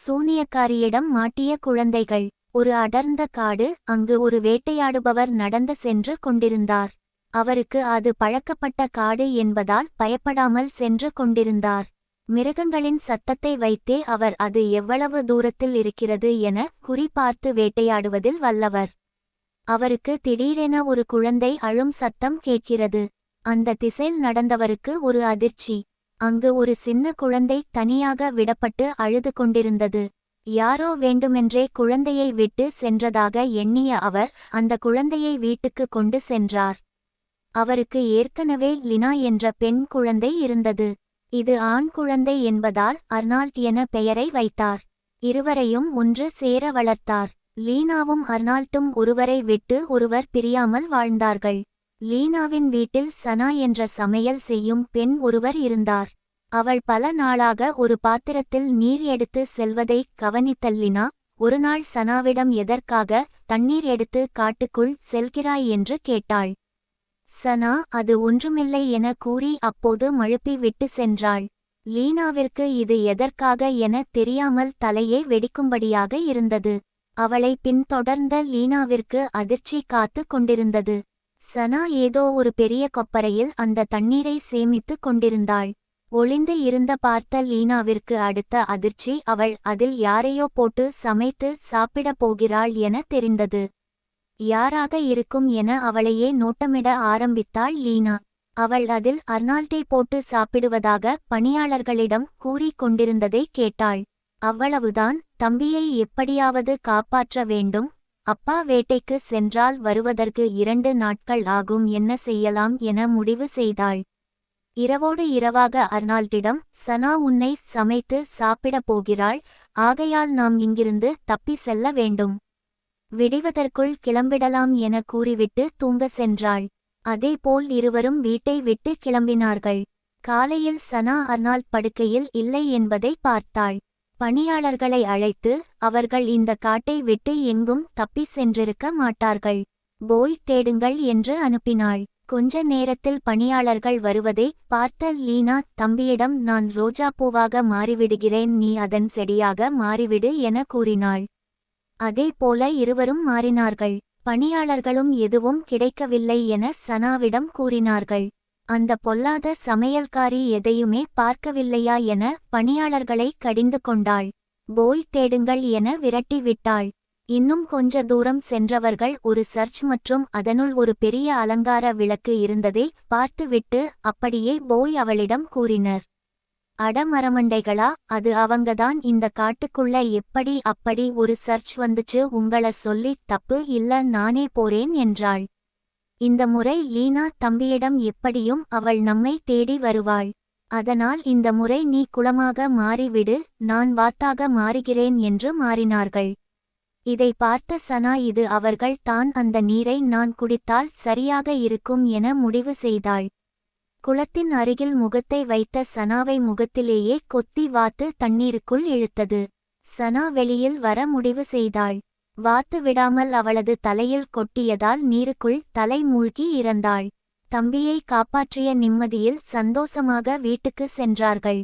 சூனியக்காரியிடம் மாட்டிய குழந்தைகள். ஒரு அடர்ந்த காடு அங்கு ஒரு வேட்டையாடுபவர் நடந்து சென்று கொண்டிருந்தார். அவருக்கு அது பழக்கப்பட்ட காடு என்பதால் பயப்படாமல் சென்று கொண்டிருந்தார். மிருகங்களின் சத்தத்தை வைத்தே அவர் அது எவ்வளவு தூரத்தில் இருக்கிறது என குறிபார்த்து வேட்டையாடுவதில் வல்லவர். அவருக்கு திடீரென ஒரு குழந்தை அழும் சத்தம் கேட்கிறது. அந்த திசையில் நடந்தவருக்கு ஒரு அதிர்ச்சி. அங்கு ஒரு சின்ன குழந்தை தனியாக விடப்பட்டு அழுது கொண்டிருந்தது. யாரோ வேண்டுமென்றே குழந்தையை விட்டு சென்றதாக எண்ணிய அவர் அந்த குழந்தையை வீட்டுக்கு கொண்டு சென்றார். அவருக்கு ஏற்கனவே லினா என்ற பெண் குழந்தை இருந்தது. இது ஆண் குழந்தை என்பதால் அர்னால்ட் என பெயரை வைத்தார். இருவரையும் ஒன்று சேர வளர்த்தார். லீனாவும் அர்னால்ட்டும் ஒருவரை விட்டு ஒருவர் பிரியாமல் வாழ்ந்தார்கள். லீனாவின் வீட்டில் சனா என்ற சமையல் செய்யும் பெண் ஒருவர் இருந்தார். அவள் பல நாளாக ஒரு பாத்திரத்தில் நீர் எடுத்து செல்வதை கவனித்தல்லினா ஒருநாள் சனாவிடம் எதற்காக தண்ணீர் எடுத்து காட்டுக்குள் செல்கிறாய்? என்று கேட்டாள். சனா அது ஒன்றுமில்லை என கூறி அப்போது மழுப்பி விட்டு சென்றாள். லீனாவிற்கு இது எதற்காக என தெரியாமல் தலையே வெடிக்கும்படியாக இருந்தது. அவளை பின்தொடர்ந்த லீனாவிற்கு அதிர்ச்சி காத்து கொண்டிருந்தது. சனா ஏதோ ஒரு பெரிய கொப்பரையில் அந்த தண்ணீரை சேமித்துக் கொண்டிருந்தாள். ஒளிந்து இருந்த பார்த்த லீனாவிற்கு அடுத்த அதிர்ச்சி அவள் அதில் யாரையோ போட்டு சமைத்து சாப்பிடப் போகிறாள் என தெரிந்தது. யாராக இருக்கும் என அவளையே நோட்டமிட ஆரம்பித்தாள் லீனா. அவள் அதில் அர்னால்டை போட்டு சாப்பிடுவதாக பணியாளர்களிடம் கூறிக் கொண்டிருந்ததை கேட்டாள். அவ்வளவுதான் தம்பியை எப்படியாவது காப்பாற்ற வேண்டும் அப்பா வேட்டைக்கு சென்றால் வருவதற்கு இரண்டு நாட்கள் ஆகும் என்ன செய்யலாம் என முடிவு செய்தாள். இரவோடு இரவாக அர்னால்டிடம் சனா உன்னை சமைத்து சாப்பிடப் போகிறாள். ஆகையால் நாம் இங்கிருந்து தப்பி செல்ல வேண்டும். விடிவதற்குள் கிளம்பிடலாம் என கூறிவிட்டு தூங்க சென்றாள். அதேபோல் இருவரும் வீட்டை விட்டு கிளம்பினார்கள். காலையில் சனா அர்னால்ட் படுக்கையில் இல்லை என்பதை பார்த்தாள். பணியாளர்களை அழைத்து அவர்கள் இந்த காட்டை விட்டு எங்கும் தப்பி சென்றிருக்க மாட்டார்கள். போய் தேடுங்கள் என்று அனுப்பினாள். கொஞ்ச நேரத்தில் பணியாளர்கள் வருவதை பார்த்த லீனா தம்பியிடம் நான் ரோஜா பூவாக மாறிவிடுகிறேன் நீ அதன் செடியாக மாறிவிடு என கூறினாள். அதே போல இருவரும் மாறினார்கள். பணியாளர்களும் எதுவும் கிடைக்கவில்லை என சனாவிடம் கூறினார்கள். அந்த பொல்லாத சமையல்காரி எதையுமே பார்க்கவில்லையா என பணியாளர்களை கடிந்து கொண்டாள். போய் தேடுங்கள் என விரட்டி விட்டாள். இன்னும் கொஞ்ச தூரம் சென்றவர்கள் ஒரு சர்ச் மற்றும் அதனுள் ஒரு பெரிய அலங்கார விளக்கு இருந்ததை பார்த்துவிட்டு அப்படியே போய் அவளிடம் கூறினர். அடமரமண்டைகளா அது அவங்கதான். இந்த காட்டுக்குள்ள எப்படி அப்படி ஒரு சர்ச் வந்துச்சு? உங்கள சொல்லி தப்பு இல்ல நானே போறேன் என்றாள். இந்த முறை லீனா தம்பியிடம் எப்படியும் அவள் நம்மை தேடி வருவாள். அதனால் இந்த முறை நீ குளமாக மாறிவிடு நான் வாத்தாக மாறுகிறேன் என்று மாறினார்கள். இதை பார்த்த சனா இது அவர்கள் தான் அந்த நீரை நான் குடித்தால் சரியாக இருக்கும் என முடிவு செய்தாள். குளத்தின் அருகில் முகத்தை வைத்த சனாவை முகத்திலேயே கொத்தி வாத்து தண்ணீருக்குள் இழுத்தது. சனா வெளியில் வர முடிவு செய்தாள். வாத்து விடாமல் அவளது தலையில் கொட்டியதால் நீருக்குள் தலை மூழ்கி இறந்தாள். தம்பியை காப்பாற்றிய நிம்மதியில் சந்தோஷமாக வீட்டுக்கு சென்றார்கள்.